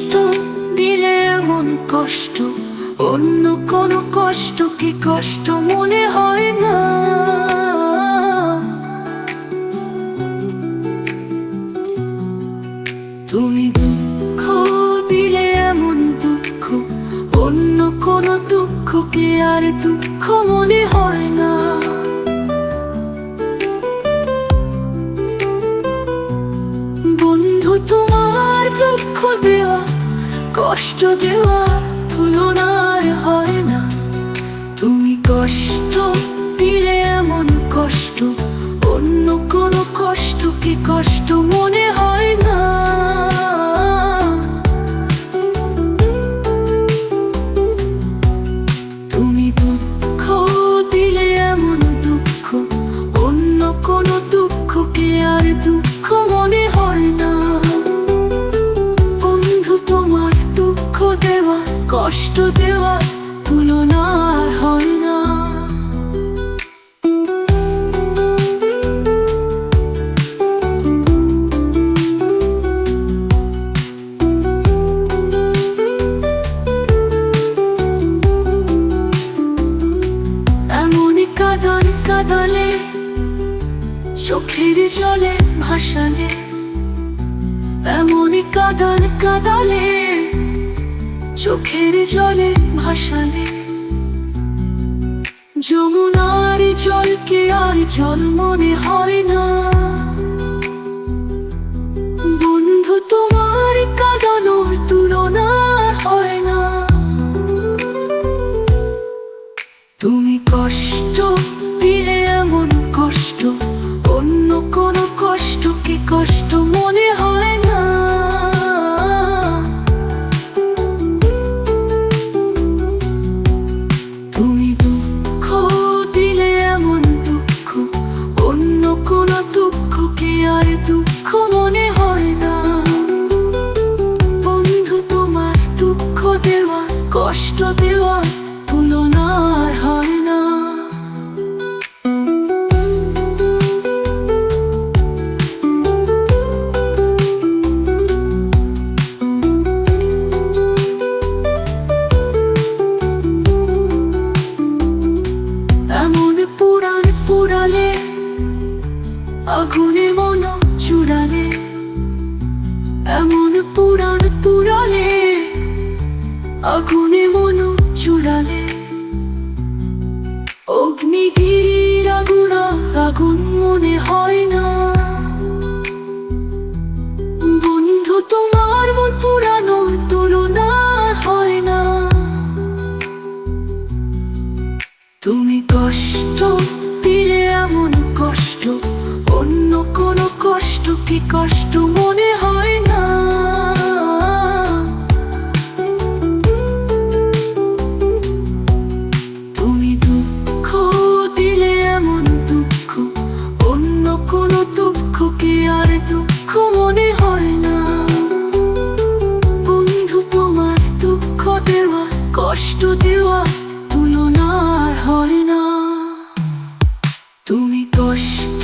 কষ্ট দিলে এমন কষ্ট, অন্য কোনো কষ্ট কি কষ্ট মনে হয় না? তুমি দুঃখ দিলে এমন দুঃখ, অন্য কোনো দুঃখ কি আর দুঃখ মনে হয় না? কষ্ট দেওয়া তুলনায় হয় না। তুমি কষ্ট দিলে এমন কষ্ট দেওয়া তুলনা হয় না। চোখের জলে ভাসালে এমনই কাদান কাদালে চোখের জলে ভাসালে। যমুনার জলকে আর জল মনে হয় না। দুঃখ কি আয় দুঃখ মনে আগুনে মন চুড়ালে এমন পুরাণ পুরালে আগুনে মন চুড়ালে। অগ্নিগির আগুনা আগুন কি কষ্ট মনে হয় না। তুমি দুঃখ দিলে এমন দুঃখ, অন্য কোনো দুঃখ কি আর দুঃখ মনে হয় না। বন্ধু, তোমার দুঃখ দেওয়া, কষ্ট দেওয়া তুলনার হয় না। তুমি কষ্ট